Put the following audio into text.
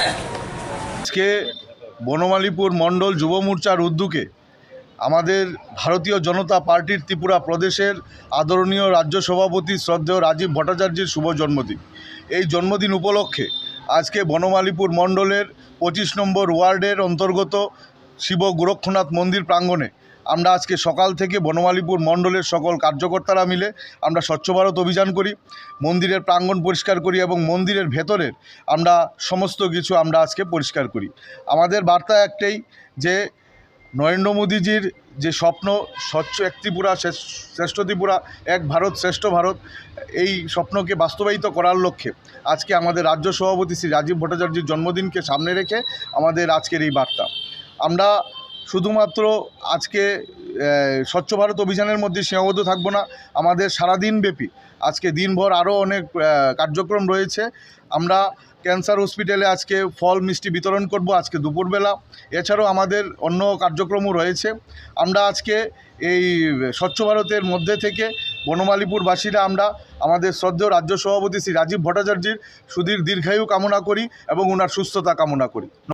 আজকে বনমালীপুর মণ্ডল যুব মোর্চার উদ্যোগে আমাদের ভারতীয় জনতা পার্টির ত্রিপুরা প্রদেশের আদরণীয় রাজ্য সভাপতি শ্রদ্ধেয় রাজীব ভট্টাচার্যের শুভ জন্মদিন। এই জন্মদিন উপলক্ষে আজকে বনমালীপুর মণ্ডলের পঁচিশ নম্বর ওয়ার্ডের অন্তর্গত শিব গোরক্ষনাথ মন্দির প্রাঙ্গণে আমরা আজকে সকাল থেকে বনমালীপুর মণ্ডলের সকল কার্যকর্তারা মিলে আমরা স্বচ্ছ ভারত অভিযান করি, মন্দিরের প্রাঙ্গণ পরিষ্কার করি এবং মন্দিরের ভেতরের আমরা সমস্ত কিছু আমরা আজকে পরিষ্কার করি। আমাদের বার্তা একটাই যে নরেন্দ্র মোদীজির যে স্বপ্ন, স্বচ্ছ এক ত্রিপুরা শ্রেষ্ঠ- ত্রিপুরা, এক ভারত, শ্রেষ্ঠ ভারত, এই স্বপ্নকে বাস্তবায়িত করার লক্ষ্যে আজকে আমাদের রাজ্য সভাপতি শ্রী রাজীব ভট্টাচার্যের জন্মদিনকে সামনে রেখে আমাদের আজকের এই বার্তা। আমরা শুধুমাত্র আজকে স্বচ্ছ ভারত অভিযানের মধ্যে সীমাবদ্ধ থাকব না, আমাদের সারাদিন ব্যাপী। আজকে দিনভর আরও অনেক কার্যক্রম রয়েছে। আমরা ক্যান্সার হসপিটালে আজকে ফল, মিষ্টি বিতরণ করব আজকে দুপুরবেলা। এছাড়াও আমাদের অন্য কার্যক্রমও রয়েছে। আমরা আজকে এই স্বচ্ছ ভারতের মধ্যে থেকে বনমালীপুরবাসীরা আমরা আমাদের শ্রদ্ধেয় রাজ্য সভাপতি শ্রী রাজীব ভট্টাচার্যের সুদীর দীর্ঘায়ু কামনা করি এবং ওনার সুস্থতা কামনা করি।